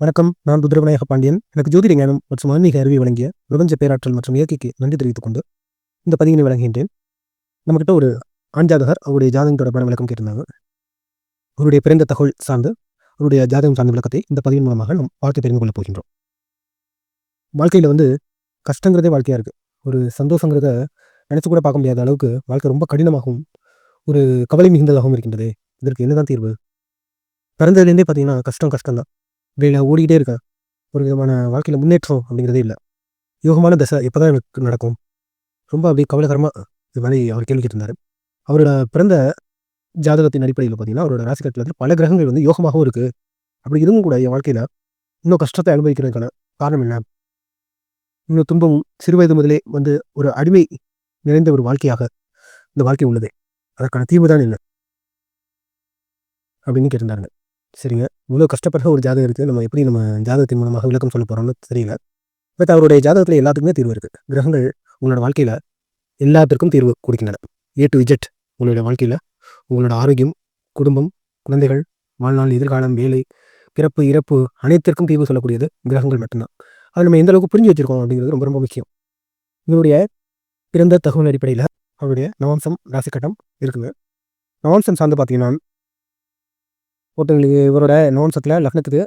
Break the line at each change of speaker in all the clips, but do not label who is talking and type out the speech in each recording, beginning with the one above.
வணக்கம் நான் ருத்ரவிநாயக பாண்டியன். எனக்கு ஜோதிட ஞானம் மற்றும் ஆன்மீக அறிவை வழங்கிய பிரபஞ்ச பேராற்றல் மற்றும் இயற்கைக்கு நன்றி தெரிவித்துக் கொண்டு இந்த பதிவினை வழங்குகின்றேன். நம்மக்கிட்ட ஒரு ஆண்ஜாதகர் அவருடைய ஜாதகம் தொடர்பான விளக்கம் கேட்டிருந்தாங்க. அவருடைய பிறந்த தகவல் சார்ந்து அவருடைய ஜாதகம் சார்ந்த விளக்கத்தை இந்த பதிவின் மூலமாக நாம் பார்த்து தெரிந்து கொள்ளப் போகின்றோம். வாழ்க்கையில் வந்து கஷ்டங்கிறதே வாழ்க்கையாக இருக்குது ஒரு சந்தோஷங்கிறத நினச்சி கூட பார்க்க முடியாத அளவுக்கு வாழ்க்கை ரொம்ப கடினமாகவும் ஒரு கவலை மிகுந்ததாகவும் இருக்கின்றது. இதற்கு என்னதான் தீர்வு? பிறந்ததுலேருந்தே பார்த்தீங்கன்னா கஷ்டம் கஷ்டம் தான் வெளியில் ஓடிக்கிட்டே இருக்கேன் ஒரு விதமான வாழ்க்கையில் முன்னேற்றம் அப்படிங்கிறதே இல்லை. யோகமான தசை எப்போ தான் எனக்கு நடக்கும்? ரொம்ப அப்படியே கவலைகரமாக இது மாதிரி அவர் கேள்வி கேட்டிருந்தார். அவரோட பிறந்த ஜாதகத்தின் அடிப்படையில் பார்த்தீங்கன்னா அவரோட ராசிக்கட்டில் வந்து பல கிரகங்கள் வந்து யோகமாகவும் இருக்குது அப்படி இருந்தும் கூட என் வாழ்க்கையில் இன்னும் கஷ்டத்தை அனுபவிக்கிறதுக்கான காரணம் என்ன? இன்னும் துன்பம் சிறுவயது முதலே வந்து ஒரு அடிமை நிறைந்த ஒரு வாழ்க்கையாக இந்த வாழ்க்கை உள்ளது. அதற்கான தீர்வு தான் என்ன? அப்படின்னு கேட்டிருந்தாருங்க. சரிங்க. இவ்வளோ கஷ்டப்படுற ஒரு ஜாதகம் இருக்குது நம்ம எப்படி நம்ம ஜாதகத்தின் மூலமாக விளக்கம் சொல்ல போகிறோம்னு தெரியல. பட் அவருடைய ஜாதகத்தில் எல்லாத்துக்குமே தீர்வு இருக்குது கிரகங்கள் உங்களோட வாழ்க்கையில் எல்லாத்திற்கும் தீர்வு கொடுக்கின்றன. ஏ டு இஜெட் உங்களுடைய வாழ்க்கையில் உங்களோட ஆரோக்கியம் குடும்பம் குழந்தைகள் வாழ்நாள் எதிர்காலம் வேலை பிறப்பு இறப்பு அனைத்திற்கும் தீர்வு சொல்லக்கூடியது கிரகங்கள் மட்டும்தான். அது நம்ம எந்த அளவுக்கு புரிஞ்சு வச்சிருக்கோம் அப்படிங்கிறது ரொம்ப ரொம்ப முக்கியம். இவருடைய பிறந்த தகவல் அடிப்படையில் அவருடைய நவம்சம் ராசிக்கட்டம் இருக்குது நவம்சம் சார்ந்து பார்த்தீங்கன்னா ஒருத்தங்களுக்கு இவரோட நவம்சத்தில் லக்னத்துக்கு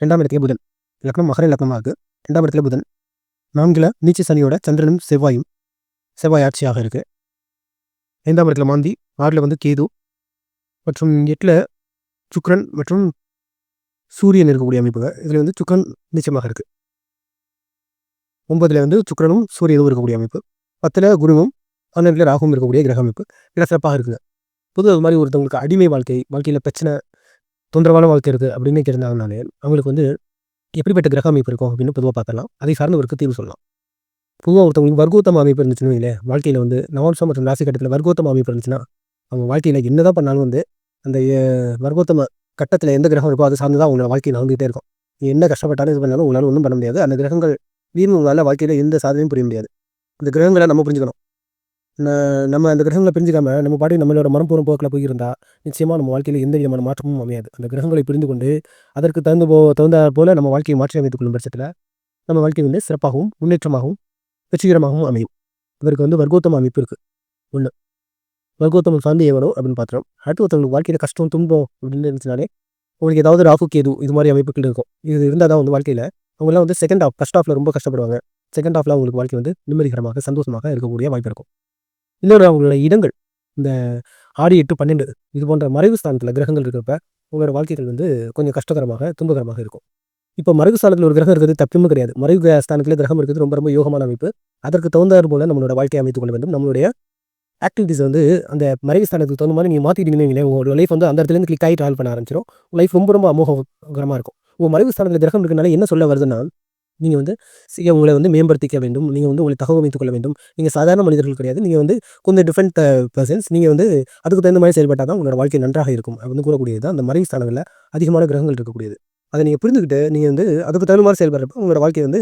ரெண்டாம் இடத்துக்கு புதன். லக்னம் மகர லக்னமாக. இருக்குது ரெண்டாம் இடத்துல புதன். நான்கில் நீச்ச சனியோட சந்திரனும் செவ்வாயும் செவ்வாய் ஆட்சியாக இருக்குது ஐந்தாம் இடத்துல மாந்தி ஆறில் வந்து கேது மற்றும் எட்டில் சுக்ரன் மற்றும் சூரியன் இருக்கக்கூடிய அமைப்புகள். இதில் வந்து சுக்ரன் நிச்சயமாக இருக்குது ஒன்பதில் வந்து சுக்ரனும் சூரியனும் இருக்கக்கூடிய அமைப்பு. பத்தில் குருவும் பன்னெண்டில் ராகுவும் இருக்கக்கூடிய கிரக அமைப்பு. இதில் சிறப்பாக இருக்குது. புது அது மாதிரி ஒருத்தவங்களுக்கு அடிமை வாழ்க்கை வாழ்க்கையில் பிரச்சனை தொந்தரவான வாழ்க்கை இருக்குது அப்படின்னு தெரிஞ்சாங்கனாலே அவங்களுக்கு வந்து எப்படிப்பட்ட கிரக அமைப்பு இருக்கும் அப்படின்னு பொதுவாக பார்க்கலாம். அதை சார்ந்த ஒரு தீர்வு சொல்லலாம். பொதுவாக ஒருத்தவங்களுக்கு வர்க்கோத்தம அமைப்பு இருந்துச்சுன்னு வைங்களே வாழ்க்கையில் வந்து நவம்சம் மற்றும் ராசி கட்டத்தில் வர்க்கோத்தம அமைப்பு இருந்துச்சுன்னா அவங்க வாழ்க்கையில் என்னதான் பண்ணாலும் வந்து அந்த வர்க்கோத்தம கட்டத்தில் எந்த கிரகம் இருக்கோ அது சார்ந்து தான் அவங்களோட வாழ்க்கை நடந்துகிட்டே இருக்கும். என்ன கஷ்டப்பட்டாலும் இது பண்ணாலும் உங்களால் ஒன்றும் பண்ண முடியாது. அந்த கிரகங்கள் வீண் உங்களால் வாழ்க்கையில் எந்த சாதனையும் புரிய முடியாது. இந்த கிரகங்களை நம்ம புரிஞ்சுக்கணும். நம்ம அந்த கிரகங்களை பிரிஞ்சுக்காம நம்ம பாட்டி நம்மளோட மனப்பூர்வம் போக்கில் போயிருந்தா நிச்சயமாக நம்ம வாழ்க்கையில் எந்த விதமான மாற்றமும் அமையாது. அந்த கிரகங்களை புரிந்து கொண்டு அதற்கு தகுந்த போ தகுந்த போல் நம்ம வாழ்க்கையை மாற்றி அமைத்துக் கொள்ளும் பட்சத்தில் நம்ம வாழ்க்கை வந்து சிறப்பாகவும் முன்னேற்றமாகவும் வெற்றிகரமாகவும் அமையும். இதற்கு வந்து வர்க்கோத்தம அமைப்பு இருக்குது ஒன்று வர்க்கோத்தமம் சார்ந்து ஏவணும் அப்படின்னு பார்த்துறோம் அடுத்து ஒருத்தவங்களுக்கு வாழ்க்கையில் கஷ்டம் துன்பம் அப்படின்னு இருந்துச்சுனாலே உங்களுக்கு ஏதாவது ராஃபு கேது இது மாதிரி அமைப்புகள் இருக்கும். இது இருந்தால் தான் வந்து வாழ்க்கையில் அவங்களாம் வந்து செகண்ட் ஆஃப் ஃபஸ்ட் ஆஃபில் ரொம்ப கஷ்டப்படுவாங்க. செகண்ட் ஆஃபில் அவங்களுக்கு வாழ்க்கை வந்து நிம்மதிகரமாக சந்தோஷமாக இருக்கக்கூடிய வாய்ப்பு இருக்கும். இன்னொரு அவங்களோட இடங்கள் இந்த ஆறு எட்டு பன்னெண்டு இது போன்ற மறைவு ஸ்தானத்தில் கிரகங்கள் இருக்கிறப்ப உங்களோட வாழ்க்கைகள் வந்து கொஞ்சம் கஷ்டகரமாக துன்பகரமாக இருக்கும். இப்போ மறைவு ஸ்தானத்தில் ஒரு கிரகம் இருக்கிறது தப்புமே கிடையாது. மறைவு ஸ்தானத்தில் கிரகம் இருக்கிறது ரொம்ப ரொம்ப யோகமான அமைப்பு. அதற்கு தகுந்தாறு போல நம்மளோட வாழ்க்கையை அமைத்துக் கொள்ள வேண்டும். நம்மளுடைய ஆக்டிவிட்டிஸ் வந்து அந்த மறைவு ஸ்தானத்துக்கு தகுந்த மாதிரி நீங்கள் மாற்றிட்டீங்கன்னு உங்களோட லைஃப் வந்து அந்த இடத்துலேருந்து கிளிக் ஆகி ட்ராவல் பண்ண ஆரம்பிச்சிடும் லைஃப் ரொம்ப ரொம்ப அமோககரமாக இருக்கும். உங்கள் மறைவு ஸ்தானத்தில் கிரகம் இருக்கிறதுனால என்ன சொல்ல வருதுன்னா நீங்கள் வந்து உங்களை வந்து மேம்படுத்திக்க வேண்டும். நீங்கள் வந்து உங்களை தகவல் கொள்ள வேண்டும். நீங்கள் சாதாரண மனிதர்கள் கிடையாது. நீங்கள் வந்து கொஞ்சம் டிஃப்ரெண்ட் பர்சன்ஸ் நீங்கள் வந்து அதுக்கு தகுந்த மாதிரி செயல்பட்டால் தான் உங்களோட வாழ்க்கை நன்றாக இருக்கும். அப்படின்னு கூறக்கூடியது தான் அந்த மறைவு ஸ்தானங்களில் அதிகமான கிரகங்கள் இருக்கக்கூடியது. அதை நீங்கள் புரிந்துக்கிட்டு நீங்கள் வந்து அதுக்கு தகுந்த மாதிரி செயல்படுறப்ப உங்களோட வாழ்க்கை வந்து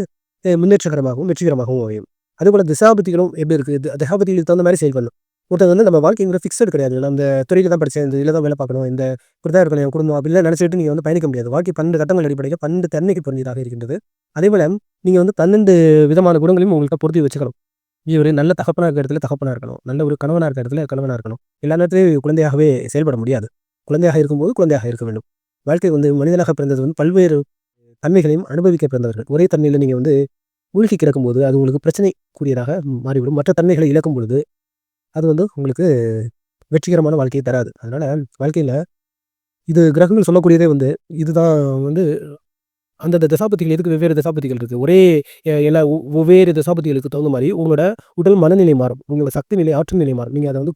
முன்னேற்றகரமாகவும் வெற்றிகரமாகவும் அமையும். அதுபோல் திசாபதிகளும் எப்படி இருக்குது திசாபதிகளுக்கு தகுந்த மாதிரி செயல்படணும். ஒருத்தங்க வந்து நம்ம வாழ்க்கைங்கிற ஃபிக்ஸட் கிடையாது. நம்ம அந்த துறையில் தான் படித்தேன் இந்த இதில் தான் வேலை பார்க்கணும் இந்த இப்படி தான் இருக்கணும் என் குடும்பம் அப்படிலாம் நினச்சிட்டு நீங்கள் வந்து பயணிக்க முடியாது. வாழ்க்கை பன்னெண்டு கட்டங்கள் அடிப்படையில் பன்னெண்டு தன்மைக்கு பொருந்ததாக இருக்கின்றது. அதே போல் நீங்கள் வந்து பன்னெண்டு விதமான குணங்களையும் உங்களுக்கு பொருத்தி வச்சுக்கணும். இவர் நல்ல தகப்பனாக இருக்கிற இடத்துல தகப்பனாக இருக்கணும். நல்ல ஒரு கணவனாக இருக்கிற இடத்துல கணவனாக இருக்கணும். எல்லா நேரத்திலையும் குழந்தையாகவே செயல்பட முடியாது. குழந்தையாக இருக்கும்போது குழந்தையாக இருக்க வேண்டும். வாழ்க்கை வந்து மனிதனாக பிறந்தது வந்து பல்வேறு தன்மைகளையும் அனுபவிக்க பிறந்தவர்கள். ஒரே தன்மையில் நீங்கள் வந்து மூழ்கி கிடக்கும்போது அது உங்களுக்கு பிரச்சனைக்குரியதாக மாறிவிடும். மற்ற தன்மைகளை இழக்கும் பொழுது அது வந்து உங்களுக்கு வெற்றிகரமான வாழ்க்கையை தராது. அதனால் வாழ்க்கையில் இது கிரகங்கள் சொல்லக்கூடியதே வந்து இதுதான் வந்து அந்தந்த தசாபதிகள் எதுக்கு வெவ்வேறு தசாபதிகள் இருக்குது ஒரே எல்லா ஒவ்வேறு தசாபதிகளுக்கு தகுந்த மாதிரி உங்களோட உடல் மனநிலை மாறும். உங்களோட சக்தி நிலை ஆற்றல் நிலை மாறும். நீங்கள் அதை வந்து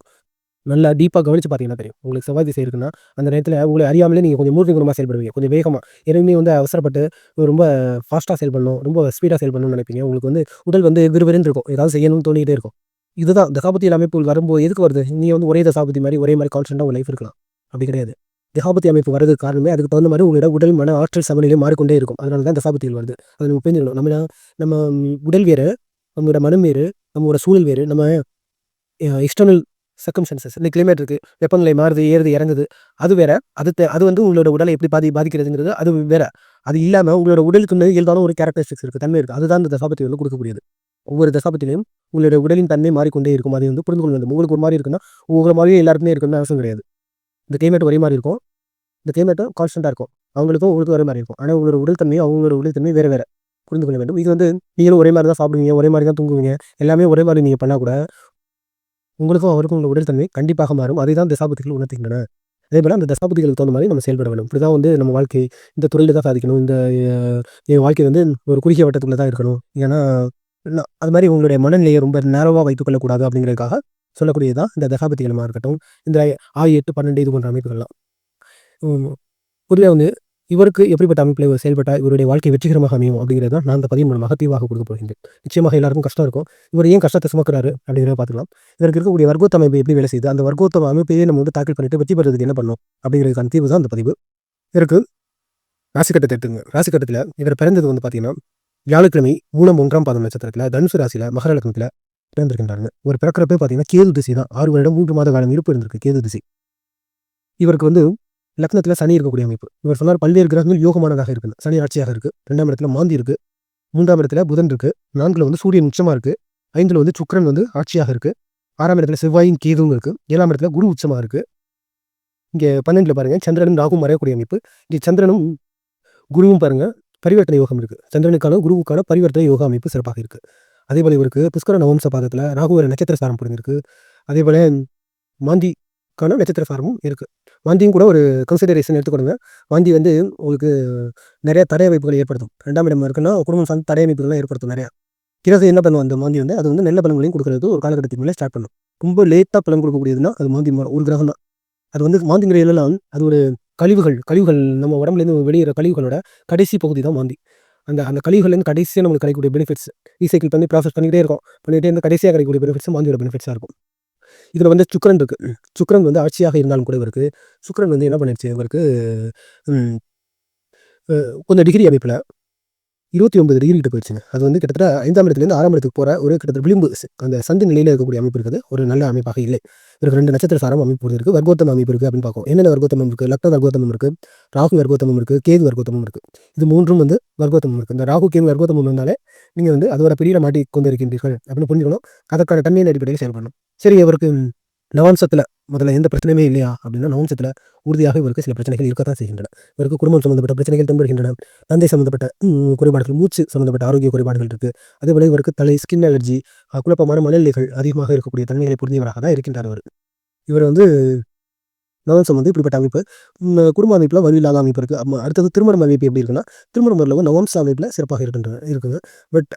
நல்லா டீப்பாக கவனித்து பார்த்தீங்கன்னா தெரியும். உங்களுக்கு செவ்வாய் திசை இருக்குன்னா அந்த நேரத்தில் உங்களை அறியாமலே நீங்கள் கொஞ்சம் மூர்த்திகுணமாக செயல்படுவீங்க. கொஞ்சம் வேகமாக எதுவுமே வந்து அவசரப்பட்டு ரொம்ப ஃபாஸ்ட்டாக செயல்படணும் ரொம்ப ஸ்பீடாக செயல்படணும்னு நினைப்பீங்க. உங்களுக்கு வந்து உடல் வந்து விறுவிறுன்னு இருக்கும். ஏதாவது செய்யணும்னு தோணிகிட்டே இருக்கும். இதுதான் தசாபதி அமைப்பு வரும்போது எதுக்கு வருது? நீங்கள் வந்து ஒரே தசாபதி மாதிரி ஒரே மாதிரி கான்ஸ்டன்ட்டாக உங்கள் லைஃப் இருக்கலாம். அப்படி கிடையாது. தகாபத்தி அமைப்பு வரதுக்கு காரணமே அதுக்கு தகுந்த மாதிரி உங்களோட உடல் மன ஆற்றல் சமநிலை மாறிக்கொண்டே இருக்கும். அதனால தான் தசாபத்திகள் வருது. அதை நம்ம புரிஞ்சுக்கணும். நம்ம நம்ம உடல் வேறு நம்மளோட மனம் வேறு நம்மளோட சூழல் வேறு நம்ம எக்ஸ்டர்னல் சர்க்கம்சன்சஸ் இந்த கிளைமேட் இருக்குது வெப்பநிலை மாறுது ஏறுது இறங்குது அது வேற. அது அது வந்து உங்களோட உடலை எப்படி பாதி பாதிக்கிறதுங்கிறது அது வேற. அது இல்லாமல் உங்களோட உடலுக்கு இயல்பான ஒரு கேரக்டரிஸ்டிக்ஸ் இருக்குது தன்மை இருக்குது அதுதான் இந்த தசாபத்தி வந்து கொடுக்கக்கூடியது. ஒவ்வொரு தசாபத்திலையும் உங்களுடைய உடலின் தன்மை மாறிக்கொண்டே இருக்கும். அது வந்து புரிந்து கொள்ள வேண்டும் உங்களுக்கு ஒரு மாதிரி இருக்குன்னா ஒவ்வொரு மாதிரியும் எல்லாருக்குமே இருக்குன்னு அவசியம் கிடையாது. இந்த கிளைமேட் ஒரே மாதிரி இருக்கும். இந்த கிளைமேட்டும் கான்ஸ்டண்ட்டாக இருக்கும். அவங்களுக்கும் உங்களுக்கு ஒரே மாதிரி இருக்கும். ஆனால் உங்களோட உடல் தன்மையும் அவங்களோட உடல் தன்மை வேறு வேறு. புரிந்து கொள்ள வேண்டும். இது வந்து நீங்களும் ஒரே மாதிரி தான் சாப்பிடுவீங்க. ஒரே மாதிரி தான் தூங்குவீங்க. எல்லாமே ஒரே மாதிரி நீங்கள் பண்ணால் கூட உங்களுக்கும் அவருக்கும் உங்கள் உடல் தன்மை கண்டிப்பாக மாறும். அதை தான் தசாபத்திகள் உணர்த்துகின்றன. அதே போல் அந்த தசாபதிகளுக்கு தகுந்த மாதிரி நம்ம செயல்பட வேண்டும். இப்படி தான் வந்து நம்ம வாழ்க்கை இந்த துறையில் தான் சாதிக்கணும். இந்த என் வாழ்க்கை வந்து ஒரு குறுகிய வட்டத்தில் தான் இருக்கணும். ஏன்னா அது மாதிரி உங்களுடைய மனநிலையை ரொம்ப நேரவாக வைத்துக்கொள்ளக்கூடாது அப்படிங்கிறதுக்காக சொல்லக்கூடியது இந்த தசாபத்திகளமாக இருக்கட்டும் இந்த ஆறு எட்டு பன்னெண்டு இது போன்ற அமைப்புகள்லாம். பொதுவாக வந்து இவருக்கு எப்படிப்பட்ட அமைப்பில் இவர் செயல்பட்டால் இவருடைய வாழ்க்கை வெற்றிகரமாக அமையும் அப்படிங்கிறது தான் நான் அந்த பதிவு மூலமாக தீவாக கொடுக்க போகின்றேன். நிச்சயமாக எல்லாருக்கும் கஷ்டம் இருக்கும். இவர் ஏன் கஷ்டத்தை சுமக்கிறாரு அப்படிங்கிறத பார்த்துக்கலாம். இதற்கு இருக்கக்கூடிய வர்க்கோத்த அமைப்பு எப்படி வேலை செய்யுது அந்த வர்க்கோத்த அமைப்பையே நம்ம வந்து தாக்கல் பண்ணிட்டு வெற்றி பெறதுக்கு என்ன பண்ணணும் அப்படிங்கிறதுக்கான தீவு தான் அந்த பதிவு. இதற்கு ராசிக்கட்டத்தை எடுத்துங்க ராசிக்கட்டத்தில் இவர் பிறந்தது வந்து பார்த்தீங்கன்னா வியாழக்கிழமை மூலம் ஒன்றாம் பாதம் நட்சத்திரத்தில் தனுசு ராசியில் மகர லக்னத்தில் பிறந்திருக்கின்றாங்க ஒரு பிறக்கிறப்பே பார்த்தீங்கன்னா கேது திசை தான். ஆறு வருடம் மூன்று மாத காலம் இருப்பு இருந்திருக்கு கேது திசை. இவருக்கு வந்து லக்னத்தில் சனி இருக்கக்கூடிய அமைப்பு. இவர் சொன்னார் பல்வேறு கிரகங்கள் யோகமானதாக இருக்குது சனி ஆட்சியாக இருக்குது ரெண்டாம் இடத்துல மாந்தி இருக்குது மூன்றாம் இடத்துல புதன் இருக்குது நான்கில் வந்து சூரியன் உச்சமாக இருக்குது ஐந்தில் வந்து சுக்கரன் வந்து ஆட்சியாக இருக்குது ஆறாம் இடத்துல செவ்வாயின் கேதுவும் இருக்குது ஏழாம் இடத்துல குரு உச்சமாக இருக்குது இங்கே பன்னெண்டில் பாருங்கள் சந்திரனும் ராகும் மறையக்கூடிய அமைப்பு. இங்கே சந்திரனும் குருவும் பாருங்கள் பரிவர்த்தனை யோகம் இருக்கு. சந்திரனுக்கான குருவுக்கான பரிவர்த்தனை யோகா அமைப்பு சிறப்பாக இருக்கு. அதே போல இவருக்கு புஷ்கர நவம்ச பாதத்துல ராகுவர நட்சத்திர சாரம் புரிஞ்சிருக்கு அதே போல மாந்திக்கான நட்சத்திர சாரமும் இருக்கு. மாந்தியும் கூட ஒரு கன்சிடரேஷன் எடுத்துக்கொடுங்க மாந்தி வந்து உங்களுக்கு நிறைய தடை அமைப்புகளை ஏற்படுத்தும். ரெண்டாம் இடம் இருக்குன்னா குடும்பம் சார்ந்த தடை அமைப்புகள்லாம் ஏற்படுத்தும் நிறையா. கிரசு என்ன பண்ணும் அந்த மாந்தி வந்து அது வந்து நல்ல பலன்களையும் கொடுக்கறது ஒரு காலகட்டத்தின் மேலே ஸ்டார்ட் பண்ணும். ரொம்ப லேட்டாக பலன் கொடுக்கக்கூடியதுன்னா அது மாந்தி ஒரு கிரகம் தான். அது வந்து மாந்திங்கிற எல்லாம் அது ஒரு கழிவுகள் கழிவுகள் நம்ம உடம்புலேருந்து வெளியேற கழிவுகளோட கடைசி பகுதி தான் வாந்தி. அந்த அந்த கழிவுகள்லேருந்து கடைசியாக நம்மளுக்கு கிடைக்கக்கூடிய பெனிஃபிட்ஸ் ரீசைக்கிள் பண்ணி ப்ராசஸ் பண்ணிக்கிட்டே இருக்கும். பண்ணிகிட்டே இருந்து கடைசியாக கிடைக்கக்கூடிய பெனிஃபிட்ஸ் வாந்தியோட பெனிஃபிட்ஸாக இருக்கும். இதில் வந்து சுக்கரன் இருக்கு. சுக்கரன் வந்து ஆட்சியாக இருந்தாலும் கூட இவருக்கு சுக்கரன் வந்து என்ன பண்ணிடுச்சு இவருக்கு கொஞ்சம் டிகிரி அமைப்பில் இருபத்தி ஒன்பது டிகிரி கிட்ட போயிடுச்சுங்க. அது வந்து கிட்டத்தட்ட ஐந்தாம் இடத்துலேருந்து ஆறாம் இடத்துக்கு போகிற ஒரு கிட்டத்தட்ட விளிம்பு அந்த சந்தி நிலையில் இருக்கக்கூடிய அமைப்பு இருக்குது. ஒரு நல்ல அமைப்பாக இல்லை. இவருக்கு ரெண்டு நட்சத்திர சாரம் அமைப்பு இருக்குது வர்க்கோத்தம் அமைப்பு இருக்குது அப்படின்னு பார்க்கும் என்னென்ன வர்க்கோத்தமம் இருக்குது லக்ன வர்க்கோத்தமம் இருக்குது ராகு வர்க்கோத்தமம் இருக்குது கேது வர்க்கோத்தமம் இருக்குது இது மூன்றும் வந்து வர்க்கோத்தமம் இருக்குது இந்த ராகு கேது வர்க்கோத்தமம் வந்தாலே நீங்கள் வந்து அதோட பிரியில் மாட்டி கொண்டு இருக்கின்றீர்கள் அப்படின்னு புரிஞ்சுக்கணும். அதற்கான தன்மையின் அடிப்படையில் செயல்படணும். சரி இவருக்கு நவாம்சத்தில் முதல்ல எந்த பிரச்சனையுமே இல்லையா அப்படின்னா நவம்சத்தில் உறுதியாக இவருக்கு சில பிரச்சனைகள் இருக்கத்தான் செய்கின்றன. இவருக்கு குடும்பம் சம்மந்தப்பட்ட பிரச்சனைகள் தென்படுகின்றன. தந்தை சம்பந்தப்பட்ட குறைபாடுகள் மூச்சு சம்மந்தப்பட்ட ஆரோக்கிய குறைபாடுகள் இருக்குது அதேபோல் இவருக்கு தலை ஸ்கின் அலர்ஜி குழப்பமான மனநிலைகள் அதிகமாக இருக்கக்கூடிய தன்மைகளை புரிந்தவராக தான் இருக்கின்றார் அவர். இவர் வந்து நவம்சம் வந்து இப்படிப்பட்ட அமைப்பு குடும்ப அமைப்பில் வலு இல்லாத அமைப்பு இருக்குது அடுத்தது திருமணம் அமைப்பு எப்படி இருக்குன்னா திருமணம் வரல நவம்ச அமைப்பில் சிறப்பாக இருக்கின்றன இருக்குங்க பட்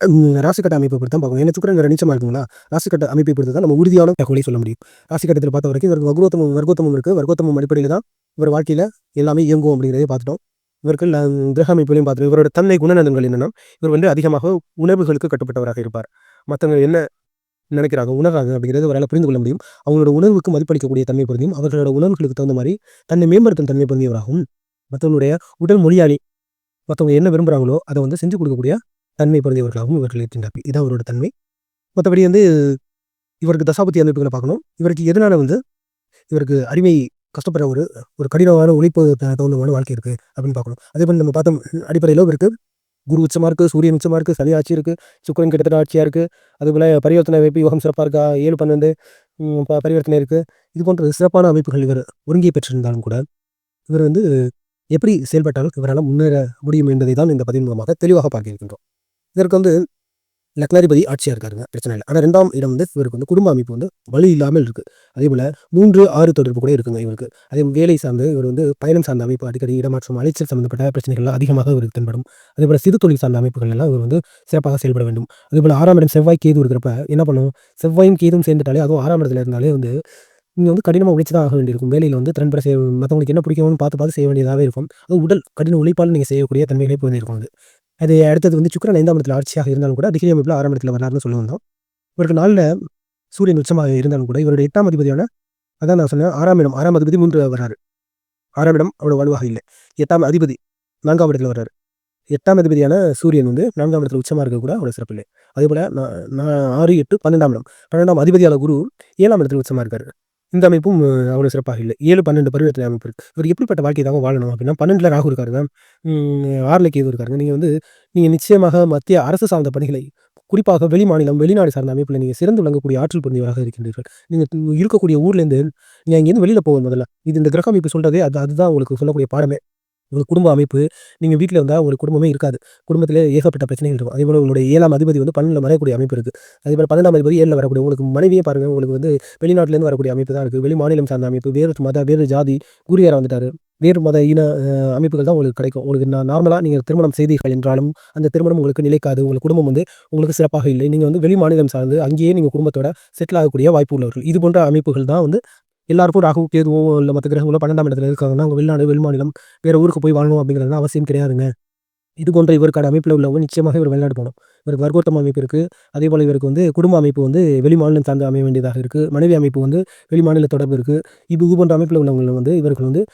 ராசிக்கட்ட அமைப்பை பொறுத்து தான் பார்க்கணும். ஏன்னா சுக்கரன் நிச்சயமாக இருக்குங்களா? ராசிக்கட்ட அமைப்பை பொறுத்து தான் நம்ம உறுதியான தகவலை சொல்ல முடியும். ராசிக்கட்டத்தில் பார்த்த வரைக்கும் இவருக்கு வர்க்கோத்தமம் வர்க்கோத்தமம் இருக்குது வர்க்கோத்தமம் அடிப்படையில் தான் இவர் வாழ்க்கையில் எல்லாமே இயங்கும் அப்படிங்கிறதே பார்த்துட்டோம். இவருக்கு கிரக அமைப்புகளையும் பார்த்துட்டோம். இவரோட தன்மை குணநலன்கள் என்னென்னா இவர் வந்து அதிகமாக உணர்வுகளுக்கு கட்டுப்பட்டவராக இருப்பார். மற்றவங்க என்ன நினைக்கிறாங்க உணர்றாங்க அப்படிங்கிறது அவரால் புரிந்து கொள்ள முடியும். அவங்களோட உணர்வுக்கு மதிப்பளிக்கக்கூடிய தன்மை பொருந்தியும் அவர்களோட உணர்வுகளுக்கு தகுந்த மாதிரி தன்னை மேம்படுத்தும் தன்மை பொருந்தியவராகவும் மற்றவங்களுடைய உடல் மொழியாளி மற்றவங்க என்ன விரும்புகிறாங்களோ அதை வந்து செஞ்சு கொடுக்கக்கூடிய தன்மை பொருந்தியவர்களாகவும் இவர்கள் இருக்கின்றார்கள். இதான் அவரோட தன்மை. மற்றபடி வந்து இவருக்கு தசாபத்தி அமைப்புகளை பார்க்கணும். இவருக்கு எதனால வந்து இவருக்கு அடிமை கஷ்டப்படுற ஒரு ஒரு கடினமான உழைப்பு த- தகுந்தமான வாழ்க்கை இருக்குது அப்படின்னு பார்க்கணும். அதே மாதிரி நம்ம பார்த்தோம் அடிப்படையில் இவருக்கு குரு உச்சமாக இருக்குது சூரியன் உச்சமாக இருக்குது சனி ஆட்சி இருக்குது சுக்கரன் கிட்டத்தட்ட ஆட்சியாக இருக்குது அதுபோல் பரிவர்த்தனை அமைப்பு யோகம் சிறப்பாக இருக்கா? ஏழு பன்னெண்டு ப- பரிவர்த்தனை இருக்குது இது போன்ற சிறப்பான அமைப்புகள் இவர் ஒருங்கிய பெற்றிருந்தாலும் கூட இவர் வந்து எப்படி செயல்பட்டாலும் இவரால் முன்னேற முடியும் என்பதை தான் இந்த பதிவின் மூலமாக தெளிவாக பார்க்க இருக்கின்றோம். இதற்கு வந்து லக்னாதிபதி ஆட்சியாக இருக்காருங்க. பிரச்சனை இல்லை. ஆனால் ரெண்டாம் இடம் வந்து இவருக்கு வந்து குடும்ப அமைப்பு வந்து வலு இல்லாமல் இருக்குது அதே போல் மூன்று ஆறு தொடர்பு கூட இருக்குங்க இவருக்கு. அதே வேலை சார்ந்து இவர் வந்து பயணம் சார்ந்த அமைப்பு அடிக்கடி இடமாற்றம் அலைச்சல் சம்பந்தப்பட்ட பிரச்சனைகள்லாம் அதிகமாக இவருக்கு தென்படும். அதே போல் சிறு தொழில் சார்ந்த அமைப்புகள் எல்லாம் இவர் வந்து சிறப்பாக செயல்பட வேண்டும். அதே போல் ஆறாம் இடம் செவ்வாய் கேது இருக்கிறப்ப என்ன பண்ணும்? செவ்வாயும் கேதும் சேர்ந்துட்டாலே அதுவும் ஆறாம் இடத்துல இருந்தாலே வந்து நீங்கள் வந்து கடினமாக உழைச்சி தான் ஆக வேண்டியிருக்கும். வேலையில் வந்து திறன்பட செய்ய மற்றவங்களுக்கு என்ன பிடிக்கும்னு பார்த்து பார்த்து செய்ய வேண்டியதாகவே இருக்கும். அது உடல் கடின உழைப்பால் நீங்கள் செய்யக்கூடிய தன்மைகளே போயிருக்கும் அது. அது அடுத்தது வந்து சுக்கிரன் ஐந்தாம் இடத்துல ஆட்சியாக இருந்தாலும் கூட டிகிரி அமைப்பில் ஆறாம் இடத்துல வராருன்னு சொல்லி வந்தோம். இவருக்கு நாளில் சூரியன் உச்சமாக இருந்தாலும் கூட இவருடைய எட்டாம் அதிபதியான அதான் நான் சொன்னேன் ஆறாம் இடம் ஆறாம் அதிபதி மூன்று வராரு ஆறாம் இடம் அவ்வளோ வலுவாக இல்லை. எட்டாம் அதிபதி நான்காம் இடத்துல வர்றாரு. எட்டாம் அதிபதியான சூரியன் வந்து நான்காம் இடத்துல உச்சமாக இருக்க கூட அவ்வளோ சிறப்பில்லை. அதே போல் நான் நான் ஆறு எட்டு பன்னெண்டாம் இடம். பன்னெண்டாம் அதிபதியான குரு ஏழாம் இடத்துல உச்சமாக இருக்காரு. இந்த அமைப்பும் அவ்வளோ சிறப்பாக இல்லை. ஏழு பன்னெண்டு பருவத்தில் அமைப்பு இருக்குது இவர் எப்படிப்பட்ட வாழ்க்கை தான் வாழணும் அப்படின்னா பன்னெண்டில் ராகு இருக்காருங்க ஆறில் கேது இருக்காருங்க. நீங்கள் வந்து நீங்கள் நிச்சயமாக மத்திய அரசு சார்ந்த பணிகளை குறிப்பாக வெளி மாநிலம் வெளிநாடு சார்ந்த அமைப்பில் நீங்கள் சிறந்து விளங்கக்கூடிய ஆற்றல் புரிந்தவராக இருக்கின்றீர்கள். நீங்கள் இருக்கக்கூடிய ஊர்லேருந்து நீங்கள் இங்கேருந்து வெளியில் போகும் முதல்ல. இது இந்த கிரக அமைப்பு சொல்கிறதே அது அதுதான் உங்களுக்கு சொல்லக்கூடிய பாடமே. உங்கள் குடும்ப அமைப்பு நீங்கள் வீட்டில் இருந்தால் உங்களுக்கு குடும்பமே இருக்காது. குடும்பத்தில் ஏகப்பட்ட பிரச்சனைகள் இருக்கும். அதே போல் உங்களுடைய ஏழாம் அதிபதி வந்து பன்னெண்டில் வரக்கூடிய அமைப்பு இருக்குது அதே போல் பன்னெண்டாம் அதிபதி ஏழில் வரக்கூடிய உங்களுக்கு மனைவியே பாருங்கள் உங்களுக்கு வந்து வெளிநாட்டிலேருந்து வரக்கூடிய அமைப்பு தான் இருக்குது வெளி மாநிலம் சார்ந்த அமைப்பு வேறு மத வேறு ஜாதி குரியாரை வந்துட்டார். வேறு மத இன அமைப்புகள் தான் உங்களுக்கு கிடைக்கும். உங்களுக்கு நான் நார்மலாக நீங்கள் திருமணம் செய்தீர்கள் என்றாலும் அந்த திருமணம் உங்களுக்கு நிலைக்காது. உங்கள் குடும்பம் வந்து உங்களுக்கு சிறப்பாக இல்லை. நீங்கள் வந்து வெளி மாநிலம் சார்ந்து அங்கேயே நீங்கள் குடும்பத்தோட செட்டில் ஆகக்கூடிய வாய்ப்பு உள்ளவர்கள். இது போன்ற அமைப்புகள் தான் வந்து எல்லாருக்கும் ராகு கேதுவோ இல்லை மற்ற கிரகங்களோ பன்னெண்டாம் இடத்துல இருக்காங்கன்னா அவங்க வெளிநாடு வெளிமாநிலம் வேறு ஊருக்கு போய் வாழணும் அப்படிங்கிறது அவசியம் கிடையாதுங்க. இது போன்ற இவருக்கான அமைப்பில் உள்ளவங்க நிச்சயமாக இவர் வெளிநாடு போகணும். இவருக்கு வர்க்கோத்தம் அமைப்பு இருக்குது அதே போல் இவருக்கு வந்து குடும்ப அமைப்பு வந்து வெளி மாநிலம் சார்ந்து அமைய வேண்டியதாக இருக்குது மனைவி அமைப்பு வந்து வெளிமாநில தொடர்பு இருக்குது இது போன்ற அமைப்பில் உள்ளவங்களை வந்து இவர்கள் வந்து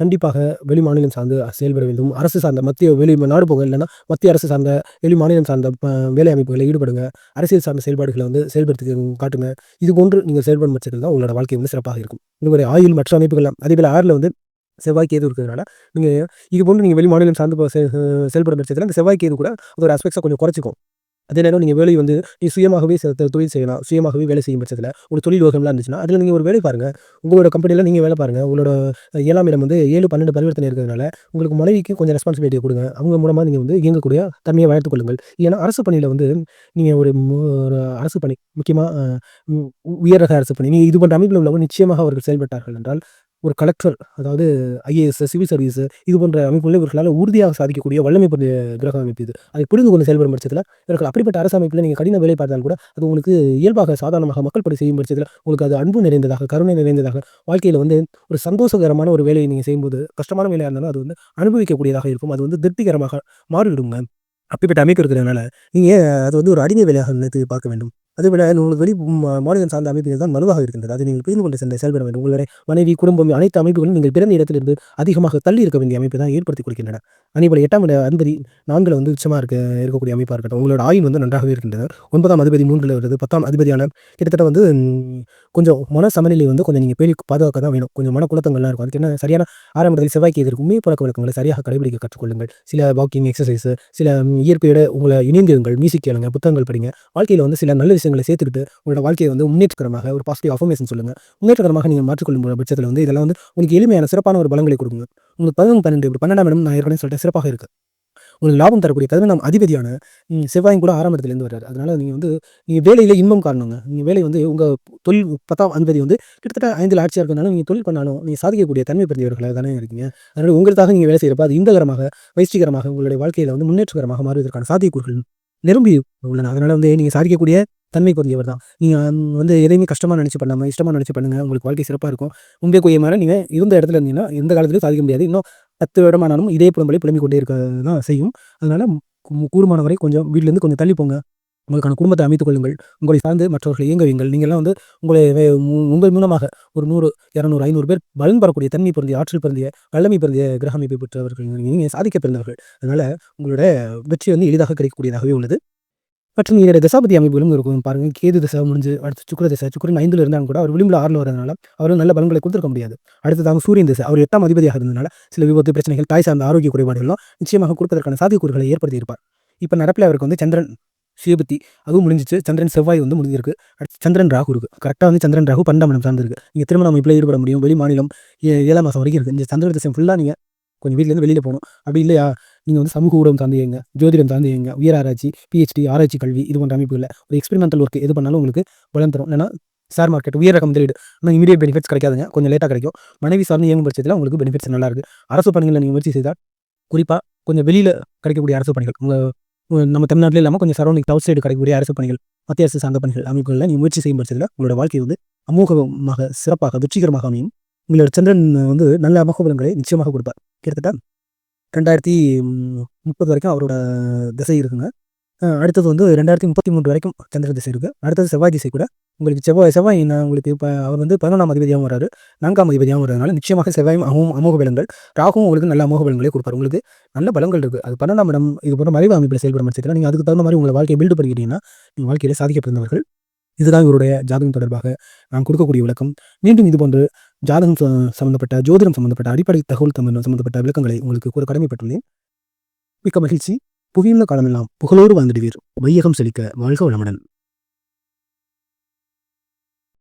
கண்டிப்பாக வெளி மாநிலம் சார்ந்து செயல்பட வேண்டும். அரசு சார்ந்த மத்திய வெளி நாடு போங்க இல்லைன்னா மத்திய அரசு சார்ந்த வெளி மாநிலம் சார்ந்த வேலை அமைப்புகளில் ஈடுபடுங்க. அரசியல் சார்ந்த செயல்பாடுகளை வந்து செயல்படுத்தி காட்டுங்க. இது போன்று நீங்கள் செயல்படும் பட்சத்தில் தான் உங்களோட வாழ்க்கை வந்து சிறப்பாக இருக்கும். இந்த ஆயுள் மற்ற அமைப்புகள் அதேபோல் ஆறில் வந்து செவ்வாய் கேது இருக்கிறதுனால நீங்கள் இது போன்று நீங்கள் வெளி மாநிலம் சார்ந்து செயல்படும் பட்சத்தில் அந்த செவ்வாய் கேது கூட ஒரு அஸ்பெக்ட்ஸை கொஞ்சம் குறைச்சிக்கும். அதே நேரம் நீங்கள் வேலை வந்து நீ சுயமாகவே தொழில் செய்யலாம். சுயமாகவே வேலை செய்யும் பட்சத்தில் ஒரு தொழில் யோகம்லாம் இருந்துச்சுன்னா அதில் நீங்கள் ஒரு வேலை பாருங்கள் உங்களோட கம்பெனியில் நீங்கள் வேலை பாருங்கள் உங்களோட ஏழாம் இடம் வந்து ஏழு பன்னெண்டு பரிவர்த்தனை இருக்கிறதுனால உங்களுக்கு மனைவிக்கு கொஞ்சம் ரெஸ்பான்சிபிலிட்டி கொடுங்க. அவங்க மூலமாக நீங்கள் வந்து இயங்கக்கூடிய தன்மையை வளர்த்துக் கொள்ளுங்கள். ஏன்னா அரசு பணியில் வந்து நீங்கள் ஒரு ஒரு அரசு பணி முக்கியமாக உயர் ரக அரசு பணி நீங்கள் இது போன்ற அமைப்பில் உள்ளவங்க நிச்சயமாக அவர்கள் செயல்பட்டார்கள் என்றால் ஒரு கலெக்டர் அதாவது ஐஏஎஸ் சிவில் சர்வீஸ் இது போன்ற அமைப்புகளில் இவர்களால் உறுதியாக சாதிக்கக்கூடிய வல்லமை பெரிய கிரக அமைப்பு இது. அதை புரிந்து கொண்டு செயல்படும் பட்சத்தில் இவர்கள் அப்படிப்பட்ட அரசு அமைப்பில் நீங்கள் கடின வேலை பார்த்தால் கூட அது உங்களுக்கு இயல்பாக சாதாரணமாக மக்கள் படி செய்யும் பட்சத்தில் உங்களுக்கு அது அன்பு நிறைந்ததாக கருணை நிறைந்ததாக வாழ்க்கையில் வந்து ஒரு சந்தோஷகரமான ஒரு வேலையை நீங்கள் செய்யும்போது கஷ்டமான வேலையாக இருந்தாலும் அது வந்து அனுபவிக்கக்கூடியதாக இருக்கும். அது வந்து திருப்திகரமாக மாறிவிடுங்க. அப்படிப்பட்ட அமைப்பு இருக்கிறதுனால நீங்கள் அது வந்து ஒரு அடிமை வேலையாக நினைத்து பார்க்க வேண்டும்? அதுவிட உங்களுக்கு வெளி மாநிலம் சார்ந்த அமைப்புகள் தான் வலுவாக இருக்கின்றது. அதை நீங்கள் புரிந்து கொண்டு சென்ற செயல்பட வேண்டும். உங்களுடைய மனைவி குடும்பம் அனைத்து அமைப்புகளும் நீங்கள் பிறந்த இடத்திலிருந்து அதிகமாக தள்ளி இருக்க வேண்டிய அமைப்பு தான் ஏற்படுத்தி கொடுக்கின்றன அதேபோல் எட்டாம் இட அதிபதி நான்கில் வந்து உச்சமாக இருக்க இருக்கக்கூடிய அமைப்பாக இருக்கட்டும் உங்களோட ஆயுள் வந்து நன்றாகவே இருக்கின்றது. ஒன்பதாம் அதிபதி மூன்றில் வருது. பத்தாம் அதிபதியான கிட்டத்தட்ட வந்து கொஞ்சம் மன சமநிலை வந்து கொஞ்சம் நீங்கள் பேரி பாதுகாக்க தான் வேணும். கொஞ்சம் மன குழப்பங்கள்லாம் இருக்கும். அதுக்கு என்ன சரியான ஆரம்பத்தில் செவ்வாய்க்கு எதிர்க்கும். பழக்க வழக்கங்களை சரியாக கடைபிடிக்க கற்றுக்கொள்ளுங்கள். சில வாக்கிங் எக்ஸசைஸ் சில இயற்கையோட உங்களை இணைந்துங்கள் மியூசிக் கேளுங்க புத்தகங்கள் படிங்க. வாழ்க்கையில் வந்து சில நல்ல விஷயம் விஷயங்களை சேர்த்துக்கிட்டு உங்களோட வாழ்க்கையை வந்து முன்னேற்றகரமாக ஒரு பாசிட்டிவ் அஃபர்மேஷன் சொல்லுங்கள் முன்னேற்றகரமாக நீங்கள் மாற்றிக்கொள்ளும் பட்சத்தில் வந்து இதெல்லாம் வந்து உங்களுக்கு எளிமையான சிறப்பான ஒரு பலங்களை கொடுங்க உங்களுக்கு பதினொன்று பன்னெண்டு பன்னெண்டாம் இடம் நான் ஏற்கனவே சொல்லிட்டு சிறப்பாக இருக்குது உங்களுக்கு லாபம் தரக்கூடிய பதினொன்றாம் அதிபதியான செவ்வாயும் கூட ஆறாம் இடத்துலேருந்து வர்றாரு. அதனால் நீங்கள் வந்து நீங்கள் வேலையில் இன்பம் காரணங்க நீங்கள் வேலை வந்து உங்கள் தொழில் பத்தாம் அதிபதி வந்து கிட்டத்தட்ட ஐந்தில் ஆட்சியாக இருக்கிறனால நீங்கள் தொழில் பண்ணாலும் நீங்கள் சாதிக்கக்கூடிய தன்மை பெறுந்தவர்களாக தானே இருக்கீங்க. அதனால் உங்களுக்காக நீங்கள் வேலை செய்கிறப்ப அது இன்பகரமாக வைஷ்டிகரமாக உங்களுடைய வாழ்க்கையில் வந்து முன்னேற்றகரமாக மாறுவதற்கான சாத்தியக்கூறுகள் நிரம்பி உள்ளன. அதனால் வந்து நீங்கள் சாதிக்கக்கூடிய தன்மை பொருந்தியவர் தான். நீங்கள் வந்து எதையுமே கஷ்டமாக நினச்சி பண்ணாமல் இஷ்டமாக நினச்சி பண்ணுங்கள் உங்களுக்கு வாழ்க்கை சிறப்பாக இருக்கும். முன்பே கொய்ய மாதிரி நீங்கள் இருந்த இடத்துல இருந்தீங்கன்னா எந்த காலத்துலையும் சாதிக்க முடியாது. இன்னும் பத்து வருடமானாலும் இதே புலம்பலை புலம்பிக் கொண்டே இருக்க தான் செய்யும். அதனால் கூடுமான வரை கொஞ்சம் வீட்டிலேருந்து கொஞ்சம் தள்ளி போங்க உங்களுக்கான குடும்பத்தை அமைத்துக் கொள்ளுங்கள். உங்களை சார்ந்து மற்றவர்களை இயங்க வைங்கள் நீங்கள்லாம் வந்து உங்களை உங்கள் மூலமாக ஒரு நூறு இரநூறு ஐநூறு பேர் பலன் பெறக்கூடிய தன்மை பிறந்திய ஆற்றல் பிறந்திய வல்லமை பிறந்திய கிரக அமைப்பை பெற்றவர்கள். நீங்கள் சாதிக்க பிறந்தவர்கள். அதனால் உங்களோட வெற்றி வந்து எளிதாக கிடைக்கக்கூடியதாகவே உள்ளது. மற்றும் இதோட தசாபதி அமைப்புகளும் இருக்கும். பாருங்கள் கேது தசை முடிஞ்சு அடுத்து சுக்கர தசை சுக்கரன் ஐந்தில் இருந்தாலும் கூட அவர் விளிம்பில் ஆறில் வரதுனால அவர் நல்ல பலன்களை கொடுத்துருக்க முடியாது. அடுத்ததாக சூரியன் தசை அவர் எட்டாம் அதிபதியாக இருந்ததுனால சில விபத்து பிரச்சனைகள் தாய் சார்ந்த ஆரோக்கிய குறைபாடுகளும் நிச்சயமாக கொடுப்பதற்கான சாத்தியக்கூறுகளை ஏற்படுத்தி இருப்பார் இப்போ நடப்பில் அவருக்கு வந்து சந்திரன் சிவபத்தி அதுவும் முடிஞ்சிச்சு. சந்திரன் செவ்வாய் வந்து முடிஞ்சிருக்கு. அடுத்து சந்திரன் ராகு இருக்குது கரெக்டாக வந்து சந்திரன் ராகு பன்னெண்டாம் மனம் சார்ந்திருக்கு. நீங்கள் திருமணம் அமைப்பில் ஈடுபட முடியும். வெளி மாநிலம் ஏழாம் மாதம் வரைக்கும் இருக்குது இந்த சந்திர தசை ஃபுல்லாக நீங்கள் கொஞ்சம் வீட்டிலேருந்து வெளியில் போகணும். அப்படி இல்லையா? நீங்கள் வந்து சமூக ஊடகம் சார்ந்து ஜோதிடம் சார்ந்து இயங்க உயர் ஆராய்ச்சி பிஹெச்டி ஆராய்ச்சி கல்வி இது போன்ற அமைப்புகளில் ஒரு எக்ஸ்பெரிமெண்டல் ஒர்க் எது பண்ணாலும் உங்களுக்கு பலன் தரும். ஏன்னா ஷேர் மார்க்கெட் உயர் ரகம் முதலீடு ஆனால் இமீடியட் பெனிஃபிட்ஸ் கிடைக்காதுங்க. கொஞ்சம் லேட்டாக கிடைக்கும். மனைவி சார்ந்து இயங்கும் பட்சத்தில் உங்களுக்கு பெனிஃபிட்ஸ் நல்லா இருக்குது அரசு பணிகளை நீங்கள் முயற்சி செய்தால் குறிப்பாக கொஞ்சம் வெளியில் கிடைக்கக்கூடிய அரசு பணிகள் உங்கள் நம்ம தமிழ்நாட்டில் இல்லாமல் கொஞ்சம் சரௌண்டிங் அவுட் சைடு கிடைக்கக்கூடிய அரசு பணிகள் மத்திய அரசு சார்ந்த பணிகள் அமைப்புகளில் நீங்கள் முயற்சி செய்யும் பட்சத்தில் உங்களோட வாழ்க்கை வந்து அமோகமாக சிறப்பாக வெற்றிகரமாக அமையும். உங்களோட சந்திரன் வந்து நல்ல அமோகபலங்களை நிச்சயமாக கொடுப்பார். கிட்டத்தட்ட ரெண்டாயிரத்தி முப்பது வரைக்கும் அவரோட திசை இருக்குங்க. அடுத்தது வந்து ரெண்டாயிரத்தி முப்பத்தி மூன்று வரைக்கும் சந்திர திசை இருக்குது அடுத்தது செவ்வாய் திசை கூட. உங்களுக்கு செவ்வாய் செவ்வாய் நான் உங்களுக்கு இப்போ அவர் வந்து பதினொன்றாம் அதிபதியாகவும் வராரு நான்காம் அதிபதியாகவும் வரதுனால நிச்சயமாக செவ்வாயும் அமோக அமோக பலன்கள். ராகும் உங்களுக்கு நல்ல அமோக பலன்களே கொடுப்பார். உங்களுக்கு நல்ல பலங்கள் இருக்குது அது பன்னெண்டாம் இடம் இது போன்ற மறைவு அமைப்பில் செயல்பட பட்சத்தில் நீங்கள் அதுக்கு தகுந்த மாதிரி உங்களை வாழ்க்கையை பில்டு பண்ணிக்கிட்டீங்கன்னா நீங்கள் வாழ்க்கையில் சாதிக்கப்படுந்தவர்கள் இதுதான் இவருடைய ஜாதகம் தொடர்பாக நான் கொடுக்கக்கூடிய விளக்கம். மீண்டும் இதுபோன்று ஜாதகம் சம்பந்தப்பட்ட ஜோதிடம் சம்பந்தப்பட்ட அடிப்படை தகவல் சம்பந்தப்பட்ட விளக்கங்களை உங்களுக்கு கூற கடமைப்பட்டுள்ளேன். மிக்க மகிழ்ச்சி. புவியுள்ள காலமெல்லாம் புகழோடு வாழ்ந்திடுவீர். வையகம் செழிக்க வாழ்க வளமுடன்.